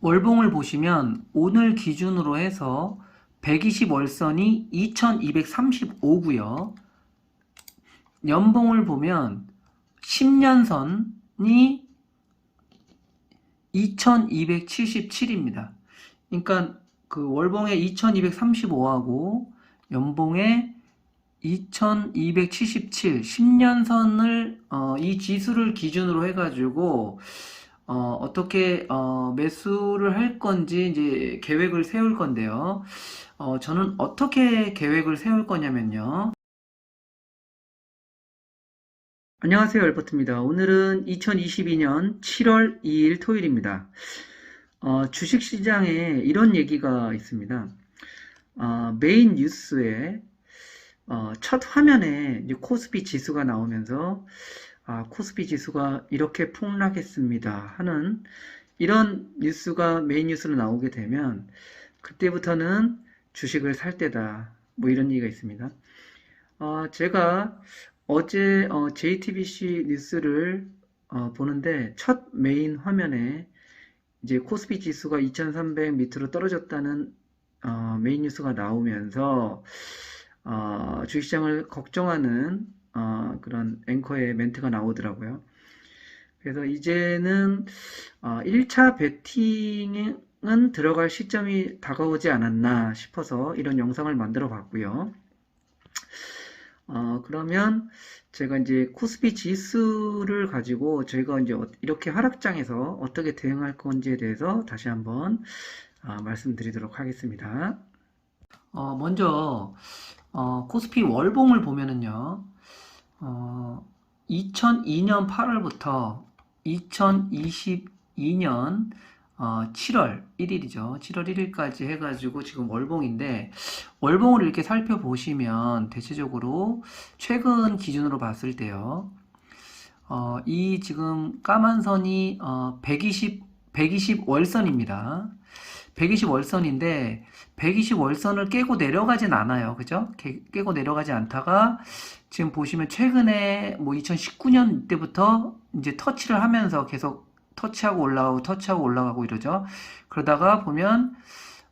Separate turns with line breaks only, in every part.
월봉을 보시면 오늘 기준으로 해서 120월선이 2235고요. 연봉을 보면 10년선이 2277입니다. 그러니까 그 월봉에 2235하고 연봉에 2277, 10년선을 어, 이 지수를 기준으로 해가지고 어, 어떻게 어, 매수를 할 건지 이제 계획을 세울 건데요. 어, 저는 어떻게 계획을 세울 거냐면요. 안녕하세요, 엘버트입니다. 오늘은 2022년 7월 2일 토요일입니다. 어, 주식시장에 이런 얘기가 있습니다. 어, 메인 뉴스에 어, 첫 화면에 코스피 지수가 나오면서 아, 코스피 지수가 이렇게 폭락했습니다 하는 이런 뉴스가 메인 뉴스로 나오게 되면 그때부터는 주식을 살 때다 뭐 이런 얘기가 있습니다. 어, 제가 어제 어, JTBC 뉴스를 어, 보는데 첫 메인 화면에 이제 코스피 지수가 2300 밑으로 떨어졌다는 어, 메인 뉴스가 나오면서 어, 주식시장을 걱정하는 어, 그런 앵커의 멘트가 나오더라고요. 그래서 이제는 어, 1차 베팅은 들어갈 시점이 다가오지 않았나 싶어서 이런 영상을 만들어 봤고요. 어, 그러면 제가 이제 코스피 지수를 가지고 저희가 이제 어- 이렇게 하락장에서 어떻게 대응할 건지에 대해서 다시 한번 아, 말씀드리도록 하겠습니다. 어, 먼저 어, 코스피 월봉을 보면은요, 어, 2002년 8월부터 2022년 어, 7월 1일이죠. 7월 1일까지 해가지고 지금 월봉인데, 월봉을 이렇게 살펴보시면 대체적으로 최근 기준으로 봤을 때요, 어, 이 지금 까만 선이 어, 120, 120 월선입니다. 120 월선인데 120 월선을 깨고 내려가진 않아요. 그죠? 깨, 깨고 내려가지 않다가 지금 보시면 최근에 뭐 2019년 때부터 이제 터치를 하면서 계속 터치하고 올라가고 터치하고 올라가고 이러죠. 그러다가 보면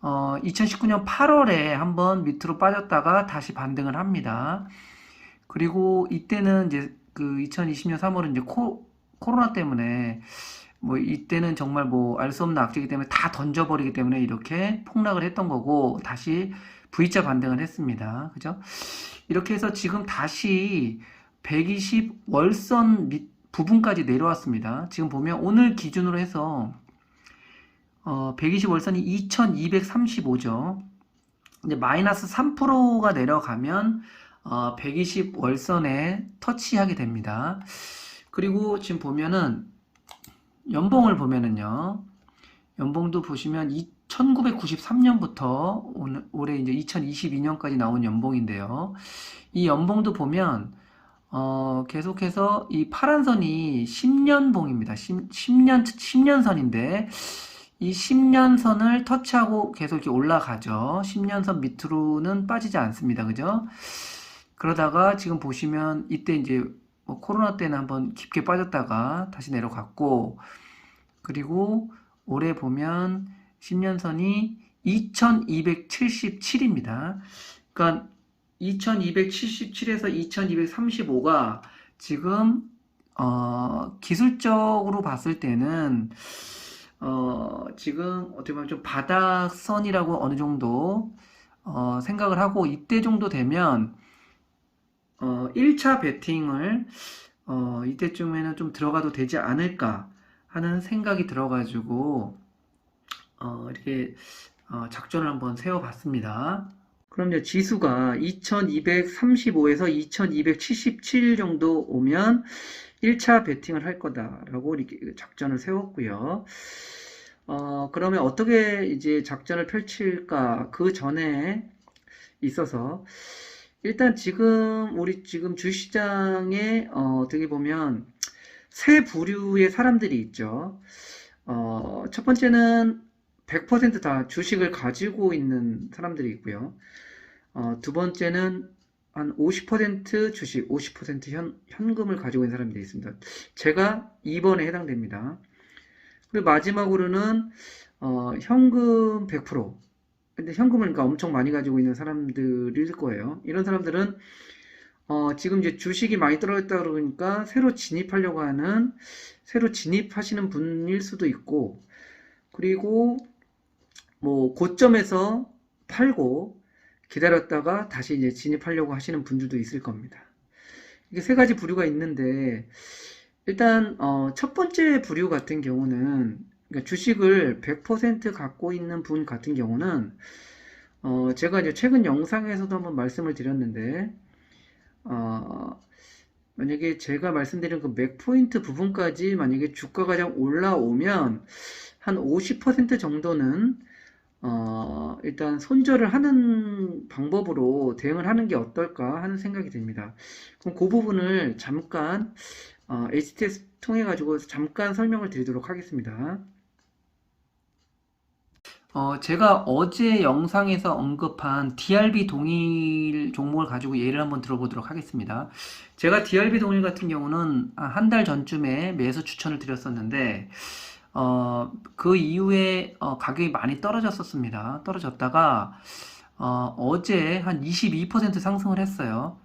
어, 2019년 8월에 한번 밑으로 빠졌다가 다시 반등을 합니다. 그리고 이때는 이제 그 2020년 3월은 이제 코, 코로나 때문에 뭐 이때는 정말 뭐 알 수 없는 악재이기 때문에 다 던져버리기 때문에 이렇게 폭락을 했던 거고 다시 V자 반등을 했습니다. 그죠? 이렇게 해서 지금 다시 120 월선 밑 부분까지 내려왔습니다. 지금 보면 오늘 기준으로 해서 어, 120 월선이 2235죠. 이제 마이너스 3%가 내려가면 어, 120 월선에 터치하게 됩니다. 그리고 지금 보면은 연봉을 보면은요. 연봉도 보시면 1993년부터 올해 이제 2022년까지 나온 연봉인데요. 이 연봉도 보면 어, 계속해서 이 파란 선이 10년 봉입니다. 10, 10년 10년 선인데 이 10년 선을 터치하고 계속 이렇게 올라가죠. 10년 선 밑으로는 빠지지 않습니다. 그죠? 그러다가 지금 보시면 이때 이제 뭐 코로나 때는 한번 깊게 빠졌다가 다시 내려갔고 그리고 올해 보면 10년선이 2277입니다. 그러니까 2277에서 2235가 지금 어, 기술적으로 봤을 때는 어, 지금 어떻게 보면 좀 바닥선이라고 어느 정도 어, 생각을 하고 이때 정도 되면 어, 1차 베팅을 어, 이때쯤에는 좀 들어가도 되지 않을까 하는 생각이 들어가지고 어, 이렇게 어, 작전을 한번 세워봤습니다. 그럼 이제 지수가 2235에서 2277 정도 오면 1차 베팅을 할 거다라고 이렇게 작전을 세웠고요. 어, 그러면 어떻게 이제 작전을 펼칠까? 그 전에 있어서 일단 지금 우리 지금 주시장에 어, 어떻게 보면 세 부류의 사람들이 있죠. 어, 첫 번째는 100%다 주식을 가지고 있는 사람들이 있고요. 어, 두 번째는 한 50% 주식, 50% 현, 현금을 가지고 있는 사람들이 있습니다. 제가 2번에 해당됩니다. 그리고 마지막으로는 어, 현금 100%. 근데 현금을 그러니까 엄청 많이 가지고 있는 사람들일 거예요. 이런 사람들은 어, 지금 이제 주식이 많이 떨어졌다 그러니까 새로 진입하려고 하는 새로 진입하시는 분일 수도 있고 그리고 뭐 고점에서 팔고 기다렸다가 다시 이제 진입하려고 하시는 분들도 있을 겁니다. 이게 세 가지 부류가 있는데 일단 어, 첫 번째 부류 같은 경우는 그러니까 주식을 100% 갖고 있는 분 같은 경우는 어, 제가 이제 최근 영상에서도 한번 말씀을 드렸는데 어, 만약에 제가 말씀드린 그 맥포인트 부분까지 만약에 주가가 좀 올라오면 한 50% 정도는 어, 일단 손절을 하는 방법으로 대응을 하는 게 어떨까 하는 생각이 듭니다. 그럼 그 부분을 잠깐 어, HTS 통해 가지고 잠깐 설명을 드리도록 하겠습니다. 어, 제가 어제 영상에서 언급한 DRB 동일 종목을 가지고 예를 한번 들어보도록 하겠습니다. 제가 DRB 동일 같은 경우는 한 달 전쯤에 매수 추천을 드렸었는데, 어, 그 이후에 어, 가격이 많이 떨어졌었습니다. 떨어졌다가, 어, 어제 한 22% 상승을 했어요.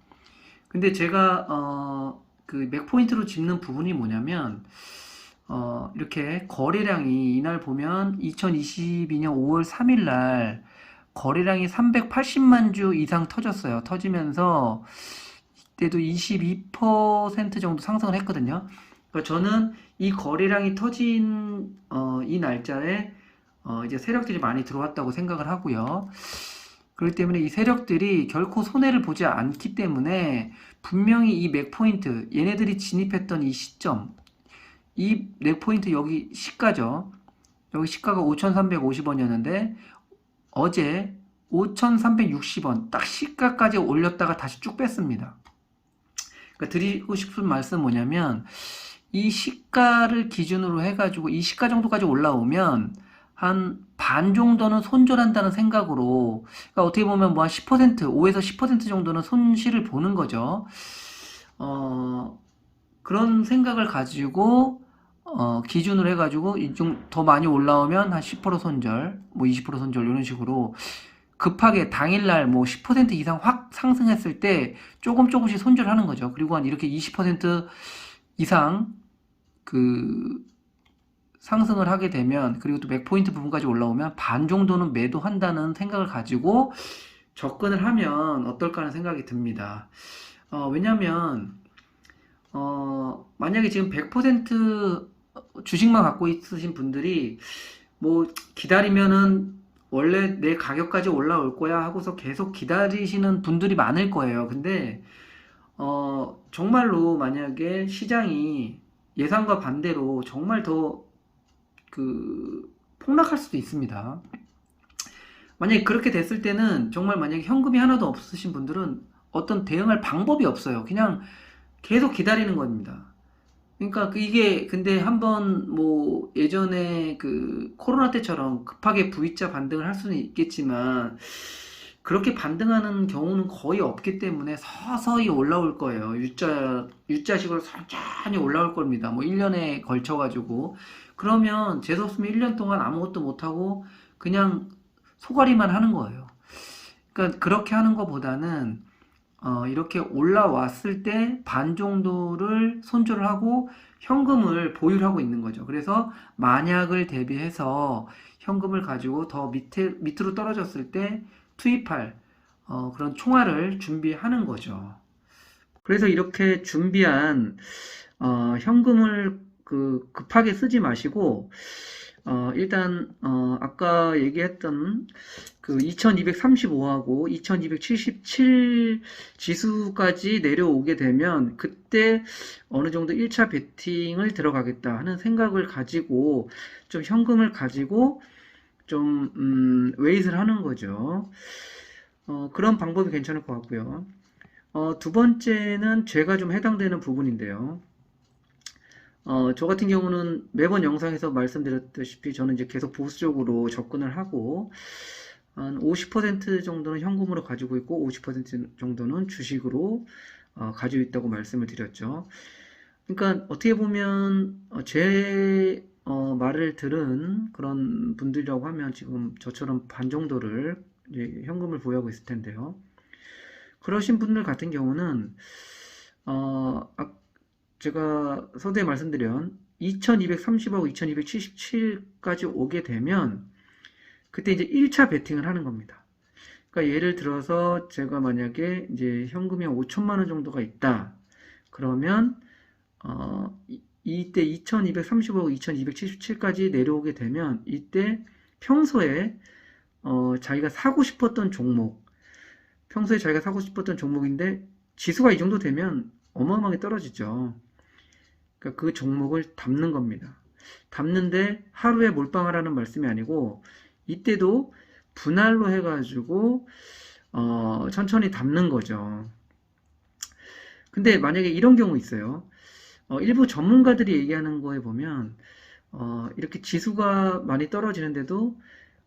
근데 제가, 어, 그 맥포인트로 짚는 부분이 뭐냐면, 어, 이렇게 거래량이 이날 보면 2022년 5월 3일 날 거래량이 380만 주 이상 터졌어요. 터지면서 이때도 22% 정도 상승을 했거든요. 그러니까 저는 이 거래량이 터진 어, 이 날짜에 어, 이제 세력들이 많이 들어왔다고 생각을 하고요. 그렇기 때문에 이 세력들이 결코 손해를 보지 않기 때문에 분명히 이 맥포인트 얘네들이 진입했던 이 시점 이 넥포인트 여기 시가죠. 여기 시가가 5,350원이었는데 어제 5,360원 딱 시가까지 올렸다가 다시 쭉 뺐습니다. 그러니까 드리고 싶은 말씀 뭐냐면 이 시가를 기준으로 해가지고 이 시가 정도까지 올라오면 한 반 정도는 손절한다는 생각으로 그러니까 어떻게 보면 뭐 한 10% 5에서 10% 정도는 손실을 보는 거죠. 어, 그런 생각을 가지고 어, 기준으로 해가지고 좀 더 많이 올라오면 한 10% 손절, 뭐 20% 손절 이런 식으로 급하게 당일날 뭐 10% 이상 확 상승했을 때 조금 조금씩 손절하는 거죠. 그리고 한 이렇게 20% 이상 그 상승을 하게 되면 그리고 또 맥포인트 부분까지 올라오면 반 정도는 매도한다는 생각을 가지고 접근을 하면 어떨까 하는 생각이 듭니다. 어, 왜냐면 어, 만약에 지금 100% 주식만 갖고 있으신 분들이 뭐 기다리면은 원래 내 가격까지 올라올 거야 하고서 계속 기다리시는 분들이 많을 거예요. 근데 어, 정말로 만약에 시장이 예상과 반대로 정말 더 그 폭락할 수도 있습니다. 만약에 그렇게 됐을 때는 정말 만약에 현금이 하나도 없으신 분들은 어떤 대응할 방법이 없어요. 그냥 계속 기다리는 겁니다. 그러니까 그 이게 근데 한번 뭐 예전에 그 코로나 때처럼 급하게 V자 반등을 할 수는 있겠지만 그렇게 반등하는 경우는 거의 없기 때문에 서서히 올라올 거예요. U자 U자식으로 천천히 올라올 겁니다. 뭐 1년에 걸쳐 가지고 그러면 재수 없으면 1년 동안 아무것도 못 하고 그냥 소가리만 하는 거예요. 그러니까 그렇게 하는 것보다는 어, 이렇게 올라왔을 때 반 정도를 손절을 하고 현금을 보유를 하고 있는 거죠. 그래서 만약을 대비해서 현금을 가지고 더 밑에, 밑으로 떨어졌을 때 투입할 어, 그런 총알을 준비하는 거죠. 그래서 이렇게 준비한 어, 현금을 그 급하게 쓰지 마시고 어, 일단 어, 아까 얘기했던 그 2235하고 2277 지수까지 내려오게 되면 그때 어느 정도 1차 베팅을 들어가겠다 하는 생각을 가지고 좀 현금을 가지고 좀 음, 웨이트를 하는 거죠. 어, 그런 방법이 괜찮을 것 같고요. 어, 두 번째는 제가 좀 해당되는 부분인데요. 어, 저 같은 경우는 매번 영상에서 말씀드렸다시피 저는 이제 계속 보수적으로 접근을 하고 한 50% 정도는 현금으로 가지고 있고 50% 정도는 주식으로 어, 가지고 있다고 말씀을 드렸죠. 그러니까 어떻게 보면 어, 제 어, 말을 들은 그런 분들이라고 하면 지금 저처럼 반 정도를 현금을 보유하고 있을 텐데요. 그러신 분들 같은 경우는 어, 아, 제가 서두에 말씀드린 2230하고 2277까지 오게 되면 그때 이제 1차 베팅을 하는 겁니다. 그러니까 예를 들어서 제가 만약에 이제 현금이 한 5천만 원 정도가 있다. 그러면 어, 이- 이때 2235하고 2277까지 내려오게 되면 이때 평소에 어, 자기가 사고 싶었던 종목, 평소에 자기가 사고 싶었던 종목인데 지수가 이 정도 되면 어마어마하게 떨어지죠. 그러니까 그 종목을 담는 겁니다. 담는데 하루에 몰빵하라는 말씀이 아니고 이때도 분할로 해가지고 어, 천천히 담는 거죠. 근데 만약에 이런 경우 있어요. 어, 일부 전문가들이 얘기하는 거에 보면 어, 이렇게 지수가 많이 떨어지는데도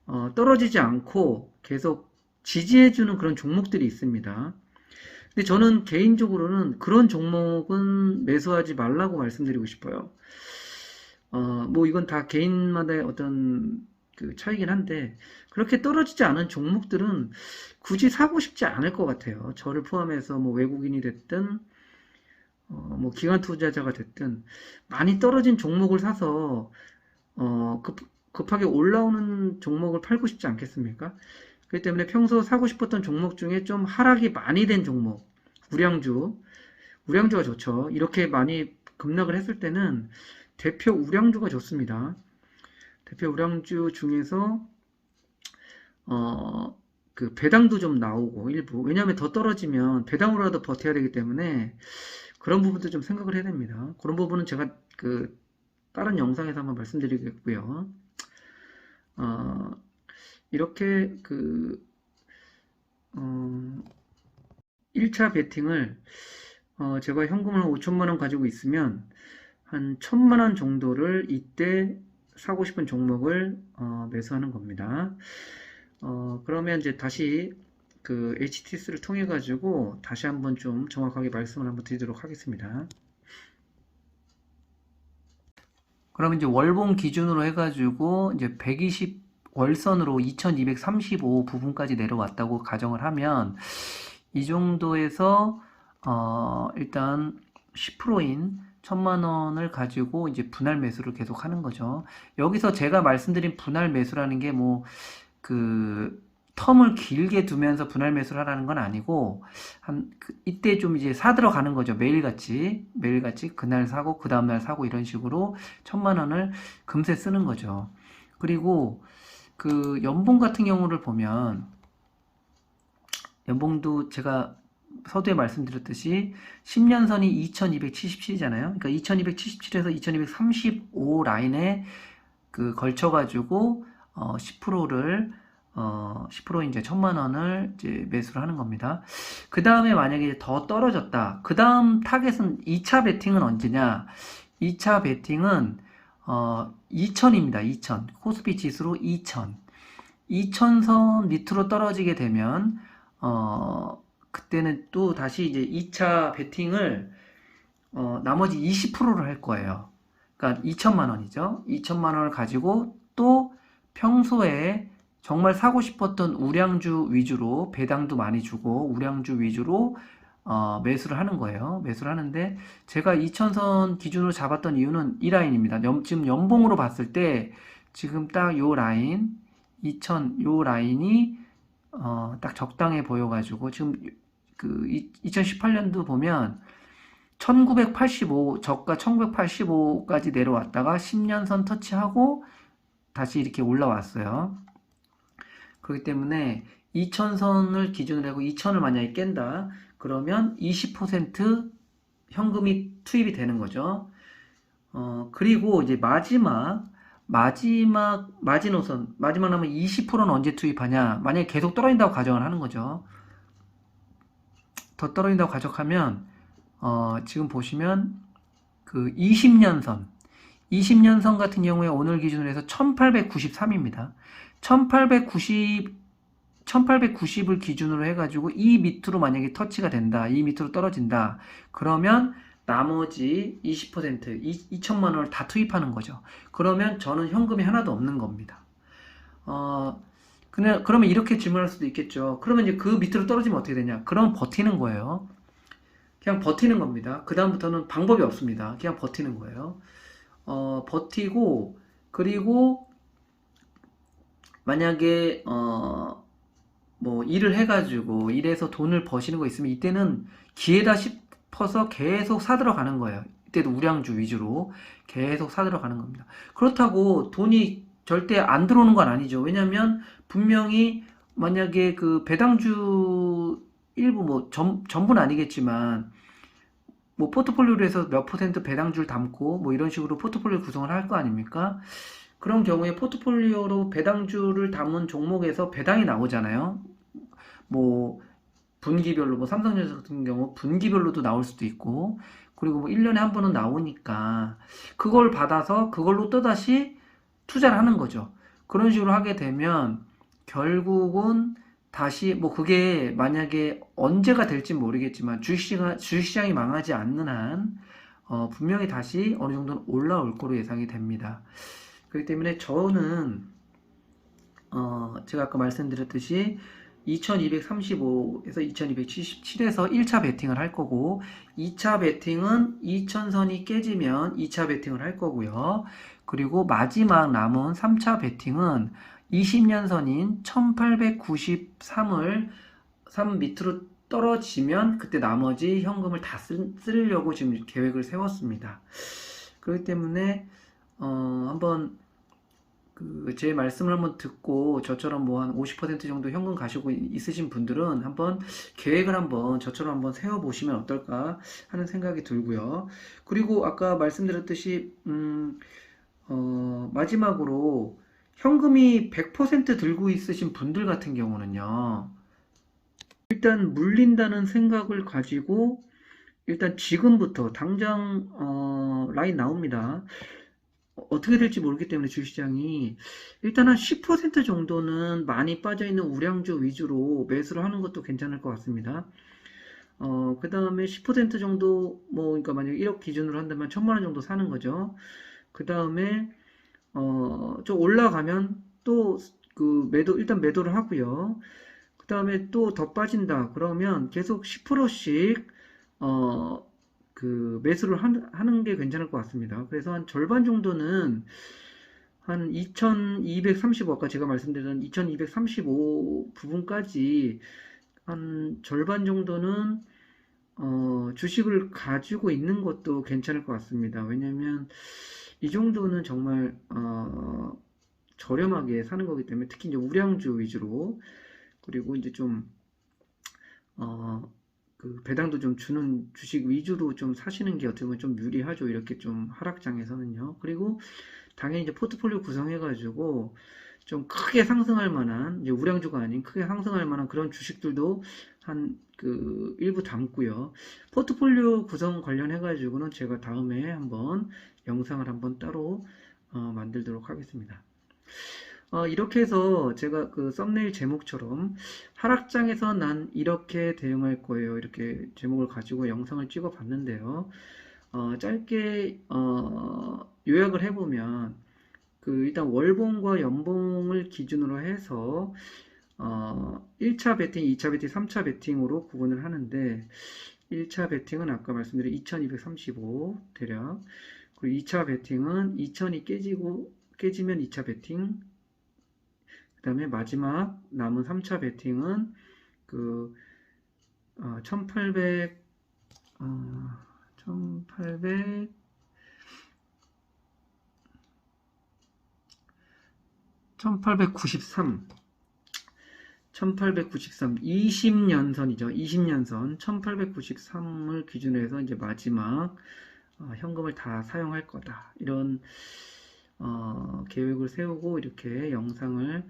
어, 떨어지지 않고 계속 지지해주는 그런 종목들이 있습니다. 근데 저는 개인적으로는 그런 종목은 매수하지 말라고 말씀드리고 싶어요. 어, 뭐 이건 다 개인마다의 어떤 그 차이긴 한데 그렇게 떨어지지 않은 종목들은 굳이 사고 싶지 않을 것 같아요. 저를 포함해서 뭐 외국인이 됐든 어, 뭐 기관 투자자가 됐든 많이 떨어진 종목을 사서 어, 급, 급하게 올라오는 종목을 팔고 싶지 않겠습니까? 그렇기 때문에 평소 사고 싶었던 종목 중에 좀 하락이 많이 된 종목, 우량주, 우량주가 좋죠. 이렇게 많이 급락을 했을 때는 대표 우량주가 좋습니다. 대표 우량주 중에서 어, 그 배당도 좀 나오고 일부 왜냐하면 더 떨어지면 배당으로라도 버텨야 되기 때문에 그런 부분도 좀 생각을 해야 됩니다. 그런 부분은 제가 그 다른 영상에서 한번 말씀드리겠고요. 어, 이렇게 그 어, 1차 베팅을 어, 제가 현금을 한 5천만 원 가지고 있으면 한 천만 원 정도를 이때 사고 싶은 종목을 어, 매수하는 겁니다. 어, 그러면 이제 다시 그 HTS를 통해 가지고 다시 한번 좀 정확하게 말씀을 한번 드리도록 하겠습니다. 그러면 이제 월봉 기준으로 해가지고 이제 120 월선으로 2235 부분까지 내려왔다고 가정을 하면 이 정도에서 어 일단 10%인 천만 원을 가지고 이제 분할 매수를 계속 하는 거죠. 여기서 제가 말씀드린 분할 매수라는 게 뭐 그 텀을 길게 두면서 분할 매수를 하라는 건 아니고 한 그, 이때 좀 이제 사 들어가는 거죠. 매일같이 매일같이 그날 사고 그 다음날 사고 이런 식으로 천만 원을 금세 쓰는 거죠. 그리고 그 연봉 같은 경우를 보면 연봉도 제가 서두에 말씀드렸듯이 10년 선이 2277이잖아요. 그러니까 2277에서 2235 라인에 그 걸쳐가지고 어 10%를 어 10% 이제 천만 원을 이제 매수를 하는 겁니다. 그 다음에 만약에 더 떨어졌다. 그 다음 타겟은 2차 베팅은 언제냐? 2차 베팅은 어 2000입니다. 2000. 코스피 지수로 2000. 2000선 밑으로 떨어지게 되면 어 그때는 또 다시 이제 2차 베팅을 어 나머지 20%를 할 거예요. 그러니까 2천만 원이죠. 2천만 원을 가지고 또 평소에 정말 사고 싶었던 우량주 위주로 배당도 많이 주고 우량주 위주로 어, 매수를 하는 거예요. 매수를 하는데 제가 2000선 기준으로 잡았던 이유는 이 라인입니다. 연, 지금 연봉으로 봤을 때 지금 딱 요 라인 2000요 라인이 어, 딱 적당해 보여가지고 지금 그 2018년도 보면 1985 저가 1985까지 내려왔다가 10년선 터치하고 다시 이렇게 올라왔어요. 그렇기 때문에 2000선을 기준으로 하고 2000을 만약에 깬다. 그러면 20% 현금이 투입이 되는 거죠. 어, 그리고 이제 마지막, 마지막, 마지노선, 마지막 남은 20%는 언제 투입하냐? 만약에 계속 떨어진다고 가정을 하는 거죠. 더 떨어진다고 가정하면, 어, 지금 보시면 그 20년선, 20년선 같은 경우에 오늘 기준으로 해서 1893입니다. 1890, 1890을 기준으로 해가지고 이 밑으로 만약에 터치가 된다, 이 밑으로 떨어진다, 그러면 나머지 20% 2, 2천만 원을 다 투입하는 거죠. 그러면 저는 현금이 하나도 없는 겁니다. 어, 그냥, 그러면 이렇게 질문할 수도 있겠죠. 그러면 이제 그 밑으로 떨어지면 어떻게 되냐? 그럼 버티는 거예요. 그냥 버티는 겁니다. 그다음부터는 방법이 없습니다. 그냥 버티는 거예요. 어, 버티고, 그리고 만약에, 어, 뭐 일을 해가지고 일해서 돈을 버시는 거 있으면 이때는 기회다 싶어서 계속 사들어가는 거예요. 이때도 우량주 위주로 계속 사들어가는 겁니다. 그렇다고 돈이 절대 안 들어오는 건 아니죠. 왜냐하면 분명히 만약에 그 배당주 일부 뭐 전, 전부는 아니겠지만 뭐 포트폴리오로 해서 몇 퍼센트 배당주를 담고 뭐 이런 식으로 포트폴리오 구성을 할 거 아닙니까? 그런 경우에 포트폴리오로 배당주를 담은 종목에서 배당이 나오잖아요. 뭐 분기별로 뭐 삼성전자 같은 경우 분기별로도 나올 수도 있고 그리고 뭐 1년에 한 번은 나오니까 그걸 받아서 그걸로 또다시 투자를 하는 거죠. 그런 식으로 하게 되면 결국은 다시 뭐 그게 만약에 언제가 될지 모르겠지만 주식시장, 주식시장이 망하지 않는 한 어, 분명히 다시 어느 정도는 올라올 거로 예상이 됩니다. 그렇기 때문에 저는 어, 제가 아까 말씀드렸듯이 2235에서 2277에서 1차 베팅을 할 거고 2차 베팅은 2000선이 깨지면 2차 베팅을 할 거고요. 그리고 마지막 남은 3차 베팅은 20년 선인 1893을 3 밑으로 떨어지면 그때 나머지 현금을 다 쓰, 쓰려고 지금 계획을 세웠습니다. 그렇기 때문에 어, 한번 그 제 말씀을 한번 듣고 저처럼 뭐 한 50% 정도 현금 가지고 있으신 분들은 한번 계획을 한번 저처럼 한번 세워 보시면 어떨까 하는 생각이 들고요. 그리고 아까 말씀드렸듯이 음, 어, 마지막으로 현금이 100% 들고 있으신 분들 같은 경우는요. 일단 물린다는 생각을 가지고 일단 지금부터 당장 어, 라인 나옵니다. 어떻게 될지 모르기 때문에 주시장이 일단 한 10% 정도는 많이 빠져있는 우량주 위주로 매수를 하는 것도 괜찮을 것 같습니다. 어, 그 다음에 10% 정도, 뭐, 그러니까 만약 1억 기준으로 한다면 1000만 원 정도 사는 거죠. 그 다음에, 어, 좀 올라가면 또 그 매도, 일단 매도를 하고요. 그 다음에 또 더 빠진다. 그러면 계속 10%씩, 어, 그 매수를 하는 게 괜찮을 것 같습니다. 그래서 한 절반 정도는 한 2235, 아까 제가 말씀드린 2235 부분까지 한 절반 정도는 어, 주식을 가지고 있는 것도 괜찮을 것 같습니다. 왜냐면 이 정도는 정말 어, 저렴하게 사는 거기 때문에 특히 이제 우량주 위주로 그리고 이제 좀 어, 그 배당도 좀 주는 주식 위주로 좀 사시는 게 어떻게 보면 좀 유리하죠. 이렇게 좀 하락장에서는요. 그리고 당연히 이제 포트폴리오 구성해가지고 좀 크게 상승할 만한 이제 우량주가 아닌 크게 상승할 만한 그런 주식들도 한 그 일부 담고요. 포트폴리오 구성 관련해 가지고는 제가 다음에 한번 영상을 한번 따로 어, 만들도록 하겠습니다. 어, 이렇게 해서 제가 그 썸네일 제목처럼 하락장에서 난 이렇게 대응할 거예요. 이렇게 제목을 가지고 영상을 찍어 봤는데요. 어, 짧게 어, 요약을 해보면 그 일단 월봉과 연봉을 기준으로 해서 어, 1차 베팅, 2차 베팅, 3차 베팅으로 구분을 하는데 1차 베팅은 아까 말씀드린 2235 대략 그리고 2차 베팅은 2000이 깨지고 깨지면 2차 베팅 그 다음에 마지막 남은 3차 베팅은 그 어, 1800 어, 1800 1893 1893 20년선이죠. 20년선 1893을 기준으로 해서 이제 마지막 어, 현금을 다 사용할 거다. 이런 어, 계획을 세우고 이렇게 영상을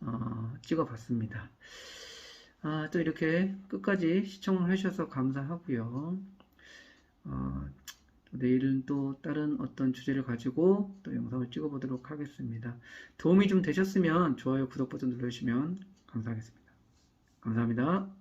어, 찍어 봤습니다. 아, 또 이렇게 끝까지 시청을 해주셔서 감사하고요. 어, 내일은 또 다른 어떤 주제를 가지고 또 영상을 찍어 보도록 하겠습니다. 도움이 좀 되셨으면 좋아요, 구독 버튼 눌러주시면 감사하겠습니다. 감사합니다.